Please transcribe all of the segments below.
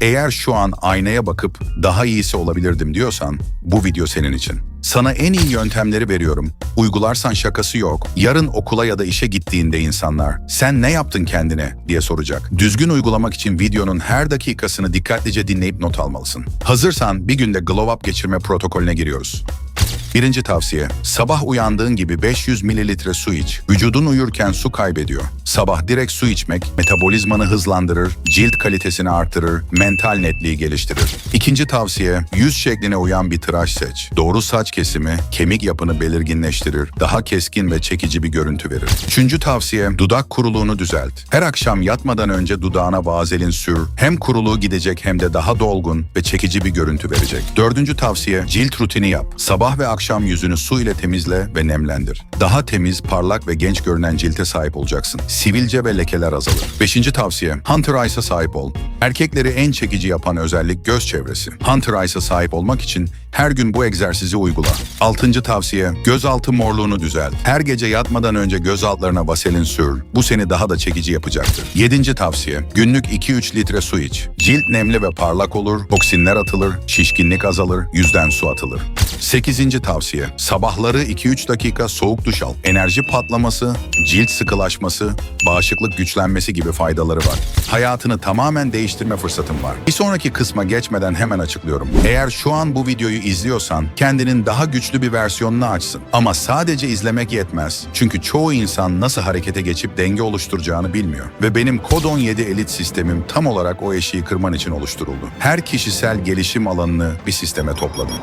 Eğer şu an aynaya bakıp daha iyisi olabilirdim diyorsan bu video senin için. Sana en iyi yöntemleri veriyorum. Uygularsan şakası yok. Yarın okula ya da işe gittiğinde insanlar sen ne yaptın kendine diye soracak. Düzgün uygulamak için videonun her dakikasını dikkatlice dinleyip not almalısın. Hazırsan bir günde glow up geçirme protokolüne giriyoruz. Birinci tavsiye, sabah uyandığın gibi 500 mililitre su iç. Vücudun uyurken su kaybediyor. Sabah direkt su içmek metabolizmanı hızlandırır, cilt kalitesini artırır, mental netliği geliştirir. İkinci tavsiye, yüz şekline uyan bir tıraş seç. Doğru saç kesimi kemik yapını belirginleştirir, daha keskin ve çekici bir görüntü verir. Üçüncü tavsiye, dudak kuruluğunu düzelt. Her akşam yatmadan önce dudağına vazelin sür. Hem kuruluğu gidecek hem de daha dolgun ve çekici bir görüntü verecek. Dördüncü tavsiye, cilt rutini yap. Sabah ve akşam yüzünü su ile temizle ve nemlendir. Daha temiz, parlak ve genç görünen cilte sahip olacaksın. Sivilce ve lekeler azalır. Beşinci tavsiye, Hunter Eye'sa sahip ol. Erkekleri en çekici yapan özellik göz çevresi. Hunter Eye'sa sahip olmak için her gün bu egzersizi uygula. Altıncı tavsiye, gözaltı morluğunu düzelt. Her gece yatmadan önce göz altlarına vaselin sür. Bu seni daha da çekici yapacaktır. Yedinci tavsiye, günlük 2-3 litre su iç. Cilt nemli ve parlak olur, toksinler atılır, şişkinlik azalır, yüzden su atılır. Sekizinci tavsiye, sabahları 2-3 dakika soğuk duş al. Enerji patlaması, cilt sıkılaşması, bağışıklık güçlenmesi gibi faydaları var. Hayatını tamamen değiştirme fırsatın var. Bir sonraki kısma geçmeden hemen açıklıyorum. Eğer şu an bu videoyu izliyorsan kendinin daha güçlü bir versiyonunu açsın. Ama sadece izlemek yetmez. Çünkü çoğu insan nasıl harekete geçip denge oluşturacağını bilmiyor. Ve benim Kod 17 Elit sistemim tam olarak o eşiği kırman için oluşturuldu. Her kişisel gelişim alanını bir sisteme topladım.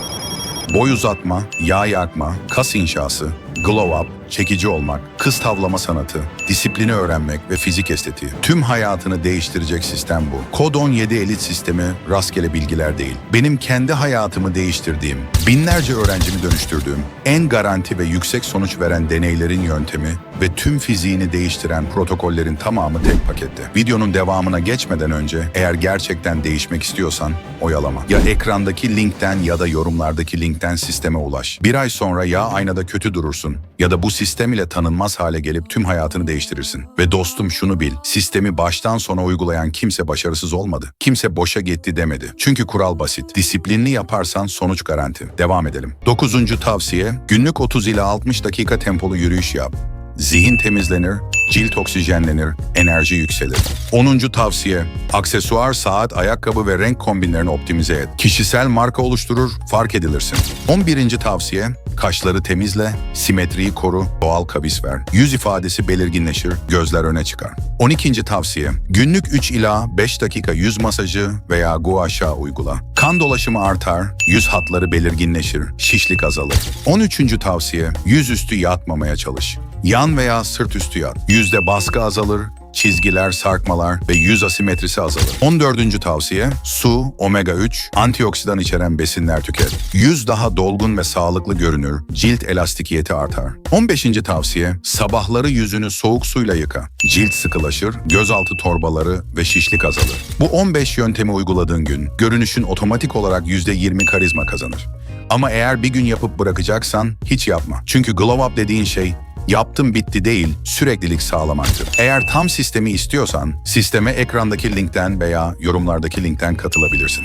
Boy uzatma, yağ yakma, kas inşası, glow up, çekici olmak, kız tavlama sanatı, disiplini öğrenmek ve fizik estetiği. Tüm hayatını değiştirecek sistem bu. Kod 17 elit sistemi rastgele bilgiler değil. Benim kendi hayatımı değiştirdiğim, binlerce öğrencimi dönüştürdüğüm, en garanti ve yüksek sonuç veren deneylerin yöntemi ve tüm fiziğini değiştiren protokollerin tamamı tek pakette. Videonun devamına geçmeden önce eğer gerçekten değişmek istiyorsan oyalama. Ya ekrandaki linkten ya da yorumlardaki linkten sisteme ulaş. Bir ay sonra ya aynada kötü durursun ya da bu sistem ile tanınmaz hale gelip tüm hayatını değiştirirsin. Ve dostum şunu bil, sistemi baştan sona uygulayan kimse başarısız olmadı. Kimse boşa gitti demedi. Çünkü kural basit. Disiplinli yaparsan sonuç garanti. Devam edelim. Dokuzuncu tavsiye, günlük 30 ila 60 dakika tempolu yürüyüş yap. Zihin temizlenir, cilt oksijenlenir, enerji yükselir. 10. tavsiye, aksesuar, saat, ayakkabı ve renk kombinlerini optimize et. Kişisel marka oluşturur, fark edilirsin. 11. tavsiye, kaşları temizle, simetriyi koru, doğal kavis ver. Yüz ifadesi belirginleşir, gözler öne çıkar. 12. tavsiye, günlük 3 ila 5 dakika yüz masajı veya gua sha uygula. Kan dolaşımı artar, yüz hatları belirginleşir, şişlik azalır. 13. tavsiye, yüzüstü yatmamaya çalış. Yan veya sırt üstü yat. Yüzde baskı azalır, çizgiler, sarkmalar ve yüz asimetrisi azalır. 14. tavsiye su, omega 3, antioksidan içeren besinler tüket. Yüz daha dolgun ve sağlıklı görünür, cilt elastikiyeti artar. 15. tavsiye sabahları yüzünü soğuk suyla yıka. Cilt sıkılaşır, gözaltı torbaları ve şişlik azalır. Bu 15 yöntemi uyguladığın gün görünüşün otomatik olarak %20 karizma kazanır. Ama eğer bir gün yapıp bırakacaksan hiç yapma. Çünkü glow up dediğin şey yaptım bitti değil, süreklilik sağlamaktır. Eğer tam sistemi istiyorsan, sisteme ekrandaki linkten veya yorumlardaki linkten katılabilirsin.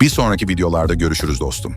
Bir sonraki videolarda görüşürüz dostum.